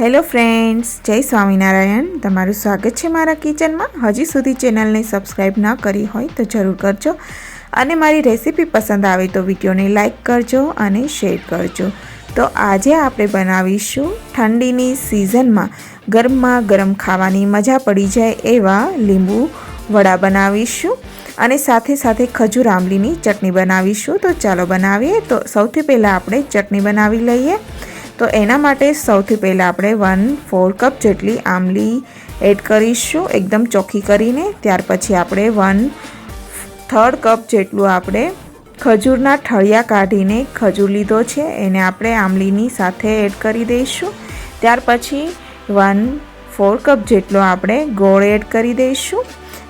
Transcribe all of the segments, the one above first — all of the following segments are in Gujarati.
હેલો ફ્રેન્ડ્સ, જય સ્વામિનારાયણ. તમારું સ્વાગત છે મારા કિચનમાં. હજી સુધી ચેનલને સબસ્ક્રાઈબ ન કરી હોય તો જરૂર કરજો અને મારી રેસીપી પસંદ આવે તો વિડીયોને લાઇક કરજો અને શેર કરજો. તો આજે આપણે બનાવીશું ઠંડીની સિઝનમાં ગરમમાં ગરમ ખાવાની મજા પડી જાય એવા લીંબુ વડા બનાવીશું અને સાથે સાથે ખજૂર આંબલીની ચટણી બનાવીશું. તો ચાલો બનાવીએ. તો સૌથી પહેલાં આપણે ચટણી બનાવી લઈએ. તો એના માટે સૌથી પહેલાં આપણે વન ફોર કપ જેટલી આમલી એડ કરીશું, એકદમ ચોખ્ખી કરીને. ત્યાર પછી આપણે વન થર્ડ કપ જેટલું આપણે ખજૂરના ઠળિયા કાઢીને ખજૂર લીધો છે, એને આપણે આમલીની સાથે એડ કરી દઈશું. ત્યાર પછી વન ફોર કપ જેટલો આપણે ગોળ એડ કરી દઈશું.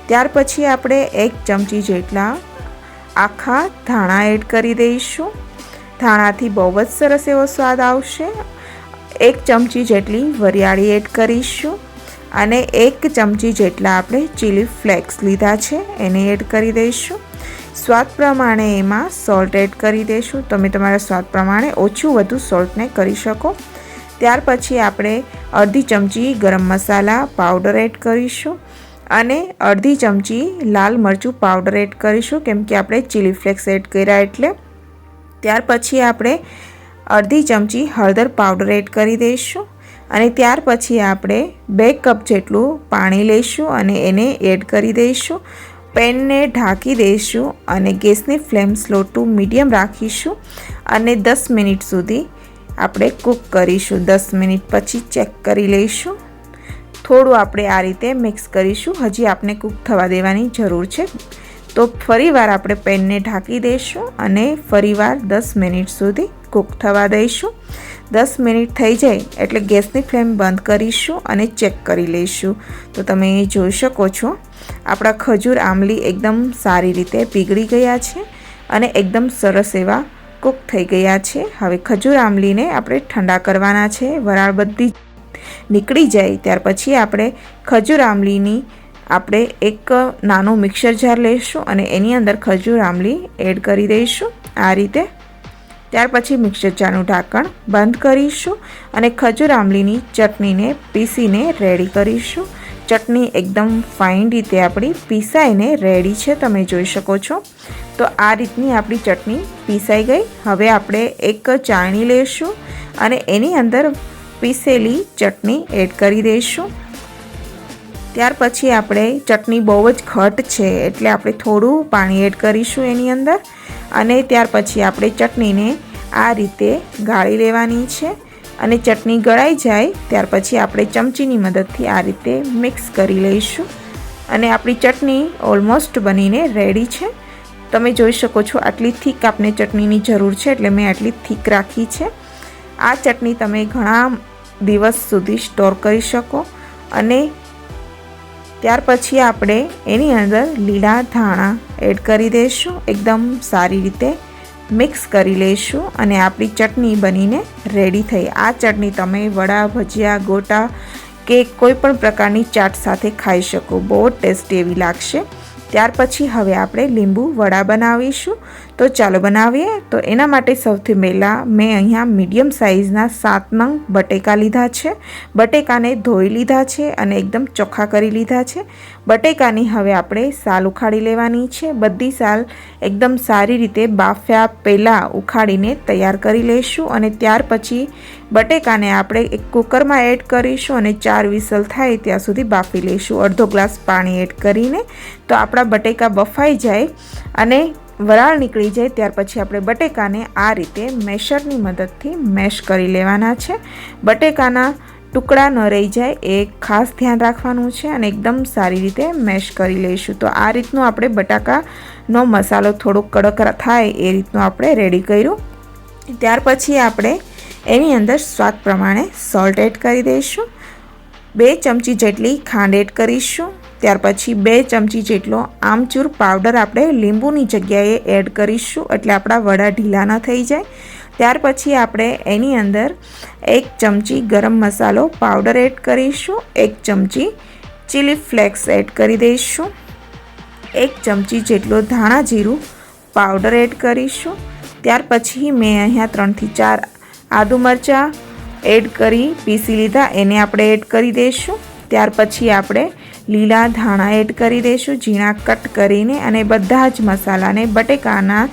ત્યાર પછી આપણે એક ચમચી જેટલા આખા ધાણા એડ કરી દઈશું. ધાણાથી બહુ જ સરસ એવો સ્વાદ આવશે. એક ચમચી જેટલી વરિયાળી એડ કરીશું અને એક ચમચી જેટલા આપણે ચીલી ફ્લેક્સ લીધા છે એને એડ કરી દઈશું. સ્વાદ પ્રમાણે એમાં સોલ્ટ એડ કરી દઈશું. તમે તમારા સ્વાદ પ્રમાણે ઓછું વધુ સોલ્ટને કરી શકો. ત્યાર પછી આપણે અડધી ચમચી ગરમ મસાલા પાવડર એડ કરીશું અને અડધી ચમચી લાલ મરચું પાવડર એડ કરીશું. કેમ કે આપણે ચીલી ફ્લેક્સ એડ કર્યા એટલે ત્યાર પછી આપણે અડધી ચમચી હળદર પાવડર એડ કરી દઈશું અને ત્યાર પછી આપણે બે કપ જેટલું પાણી લઈશું અને એને એડ કરી દઈશું. પેનને ઢાંકી દઈશું અને ગેસની ફ્લેમ સ્લો ટુ મીડિયમ રાખીશું અને દસ મિનિટ સુધી આપણે કૂક કરીશું. દસ મિનિટ પછી ચેક કરી લઈશું. થોડું આપણે આ રીતે મિક્સ કરીશું. હજી આપણે કૂક થવા દેવાની જરૂર છે. તો ફરીવાર આપણે પેનને ઢાંકી દઈશું અને ફરીવાર દસ મિનિટ સુધી કૂક થવા દઈશું. દસ મિનિટ થઈ જાય એટલે ગેસની ફ્લેમ બંધ કરીશું અને ચેક કરી લઈશું. તો તમે જોઈ શકો છો, આપણા ખજૂર આંબલી એકદમ સારી રીતે પીગળી ગયા છે અને એકદમ સરસ એવા કૂક થઈ ગયા છે. હવે ખજૂર આંબલીને આપણે ઠંડા કરવાના છે. વરાળ બધી નીકળી જાય, ત્યાર પછી આપણે ખજૂર આંબલીની આપણે એક નાનું મિક્સર જાર લઈશું અને એની અંદર ખજૂર આંબલી એડ કરી દઈશું આ રીતે. ત્યાર પછી મિક્સર જારનું ઢાંકણ બંધ કરીશું અને ખજૂર આંબલીની ચટણીને પીસીને રેડી કરીશું. ચટણી એકદમ ફાઇન રીતે આપણી પીસાઈને રેડી છે, તમે જોઈ શકો છો. તો આ રીતની આપણી ચટણી પીસાઈ ગઈ. હવે આપણે એક ચાણી લઈશું અને એની અંદર પીસેલી ચટણી એડ કરી દઈશું. ત્યાર પછી આપણે ચટણી બહુ જ ઘટ છે, એટલે આપણે થોડું પાણી એડ કરીશું એની અંદર અને ત્યાર પછી આપણે ચટણીને આ રીતે ગાળી લેવાની છે અને ચટણી ગળાઈ જાય ત્યાર પછી આપણે ચમચીની મદદથી આ રીતે મિક્સ કરી લઈશું અને આપણી ચટણી ઓલમોસ્ટ બનીને રેડી છે. તમે જોઈ શકો છો આટલી થીક આપને ચટણીની જરૂર છે, એટલે મેં આટલી થીક રાખી છે. આ ચટણી તમે ઘણા દિવસ સુધી સ્ટોર કરી શકો અને ત્યાર પછી આપણે એની અંદર લીલા ધાણા એડ કરી દઈશું એકદમ સારી રીતે મિક્સ કરી લઈશું અને આપણી ચટણી બનીને રેડી થઈ. આ ચટણી તમે વડા, ભજીયા, ગોટા કે કોઈ પણ પ્રકારની ચાટ સાથે ખાઈ શકો. બહુ ટેસ્ટી એવી લાગશે. ત્યાર પછી હવે આપણે લીંબુ વડા બનાવીશું. તો ચાલો બનાવીએ. તો એના માટે સૌથી પહેલાં મેં અહીંયા મીડિયમ સાઇઝના સાત નંગ બટેકા લીધા છે. બટેકાને ધોઈ લીધા છે અને એકદમ ચોખ્ખા કરી લીધા છે. બટેકાની હવે આપણે સાલ ઉખાડી લેવાની છે. બધી સાલ એકદમ સારી રીતે બાફ્યા પહેલાં ઉખાડીને તૈયાર કરી લઈશું અને ત્યાર પછી બટેકાને આપણે એક કુકરમાં એડ કરીશું અને ચાર વિસલ થાય ત્યાં સુધી બાફી લઈશું અડધો ગ્લાસ પાણી એડ કરીને. તો આપણા બટેકા બફાઈ જાય અને વરાળ નીકળી જાય, ત્યાર પછી આપણે બટેકાને આ રીતે મેશરની મદદથી મેશ કરી લેવાના છે. બટેકાના ટુકડા ન રહી જાય, એ ખાસ ધ્યાન રાખવાનું છે અને એકદમ સારી રીતે મેશ કરી લઈશું. તો આ રીતનું આપણે બટાકાનો મસાલો થોડોક કડક થાય એ રીતનું આપણે રેડી કર્યું. ત્યાર પછી આપણે એની અંદર સ્વાદ પ્રમાણે સોલ્ટ એડ કરી દઈશું. બે ચમચી જેટલી ખાંડ એડ કરીશું. ત્યાર પછી બે ચમચી જેટલો આમચૂર પાવડર આપણે લીંબુની જગ્યાએ એડ કરીશું એટલે આપણા વડા ઢીલા ન થઈ જાય. ત્યાર પછી આપણે એની અંદર એક ચમચી ગરમ મસાલો પાવડર એડ કરીશું, એક ચમચી ચીલી ફ્લેક્સ એડ કરી દઈશું, એક ચમચી જેટલો ધાણા જીરું પાવડર એડ કરીશું. ત્યાર પછી મેં અહીંયા ત્રણથી ચાર આદુ મરચાં એડ કરી, પીસી લીધા, એને આપણે એડ કરી દઈશું. ત્યાર પછી આપણે લીલા ધાણા એડ કરી દઈશું ઝીણા કટ કરીને અને બધા જ મસાલાને બટેકાના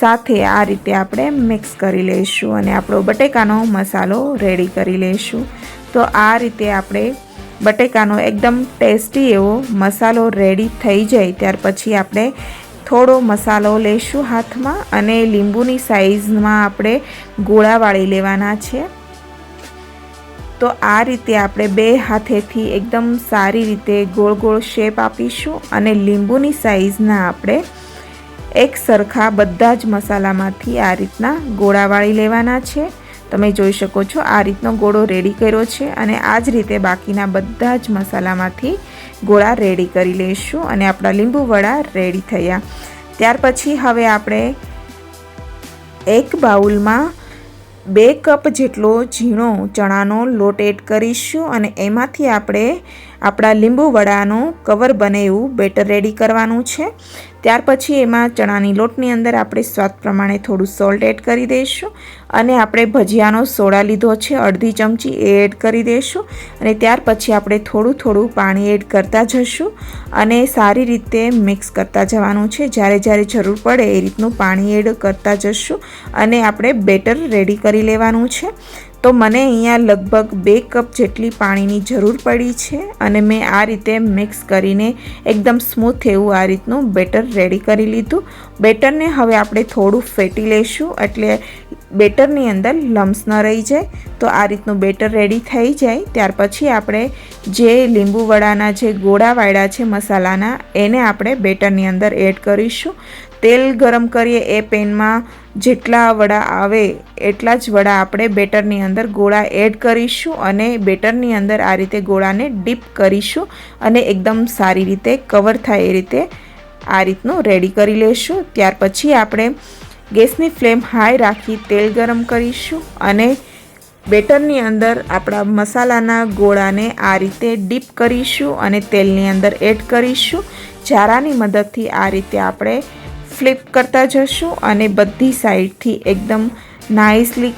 સાથે આ રીતે આપણે મિક્સ કરી લઈશું અને આપણો બટેકાનો મસાલો રેડી કરી લઈશું. તો આ રીતે આપણે બટેકાનો એકદમ ટેસ્ટી એવો મસાલો રેડી થઈ જાય, ત્યાર પછી આપણે થોડો મસાલો લઈશું હાથમાં અને લીંબુની સાઇઝમાં આપણે ગોળા વાળી લેવાના છે. તો આ રીતે આપણે બે હાથેથી એકદમ સારી રીતે ગોળ ગોળ શેપ આપીશું અને લીંબુની સાઈઝના આપણે એક સરખા બધા જ મસાલામાંથી આ રીતના ગોળા વાળી લેવાના છે. તમે જોઈ શકો છો આ રીતનો ગોળો રેડી કર્યો છે અને આ જ રીતે બાકીના બધા જ મસાલામાંથી ગોળા રેડી કરી લઈશું અને આપણા લીંબુ વડા રેડી થયા. ત્યાર પછી હવે આપણે એક બાઉલમાં બે કપ જેટલો ઝીણો ચણાનો લોટ એડ કરીશું અને એમાંથી આપણે આપણા લીંબુ વડાનું કવર બને એવું બેટર રેડી કરવાનું છે. ત્યાર પછી એમાં ચણાની લોટની અંદર આપણે સ્વાદ પ્રમાણે થોડું સોલ્ટ એડ કરી દઈશું અને આપણે ભજીયાનો સોડા લીધો છે, અડધી ચમચી એ એડ કરી દઈશું અને ત્યાર પછી આપણે થોડું થોડું પાણી એડ કરતા જશું અને સારી રીતે મિક્સ કરતા જવાનું છે. જ્યારે જ્યારે જરૂર પડે એ રીતનું પાણી એડ કરતા જશું અને આપણે બેટર રેડી કરી લેવાનું છે. તો મને અહીંયા લગભગ બે કપ જેટલી પાણીની જરૂર પડી છે અને મેં આ રીતે મિક્સ કરીને એકદમ સ્મૂથ એવું આ રીતનું બેટર રેડી કરી લીધું. બેટરને હવે આપણે થોડું ફેટી લઈશું એટલે બેટરની અંદર લમ્સ ન રહી જાય. તો આ રીતનું બેટર રેડી થઈ જાય. ત્યાર પછી આપણે જે લીંબુ વડાના જે ગોળા વાળ્યા છે મસાલાના, એને આપણે બેટરની અંદર એડ કરીશું. તેલ ગરમ કરીએ એ પેનમાં જેટલા વડા આવે એટલા જ વડા આપણે બેટરની અંદર ગોળા એડ કરીશું અને બેટરની અંદર આ રીતે ગોળાને ડીપ કરીશું અને એકદમ સારી રીતે કવર થાય એ રીતે આ રીતનું રેડી કરી લઈશું ત્યાર પછી આપણે ગેસની ફ્લેમ હાઈ રાખી તેલ ગરમ કરીશું અને બેટરની અંદર આપણા મસાલાના ગોળાને આ રીતે ડીપ કરીશું અને તેલની અંદર એડ કરીશું. ચારાની મદદથી આ રીતે આપણે ફ્લિપ કરતા જશું અને બધી સાઈડથી એકદમ નાઇસલી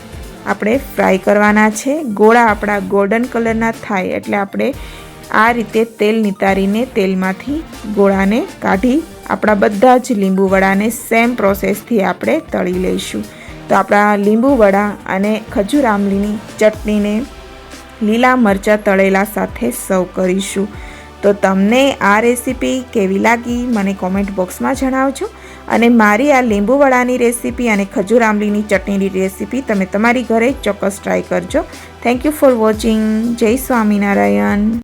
આપણે ફ્રાય કરવાના છે. ગોળા આપણા ગોલ્ડન કલરના થાય એટલે આપણે આ રીતે તેલ નિતારીને તેલમાંથી ગોળાને કાઢી આપણા બધા જ લીંબુવડાને સેમ પ્રોસેસથી આપણે તળી લઈશું. તો આપણા લીંબુવડા અને ખજૂર આમલીની ચટણીને લીલા મરચાં તળેલા સાથે સર્વ કરીશું. તો તમને આ રેસીપી કેવી લાગી, મને કોમેન્ટ બોક્સમાં જણાવજો. અને મારી આ લીંબુવડાની રેસીપી અને ખજૂર આંબલીની ચટણીની રેસીપી તમે તમારી ઘરે ચોક્કસ ટ્રાય કરજો. થેન્ક યુ ફોર વોચિંગ જય સ્વામિનારાયણ.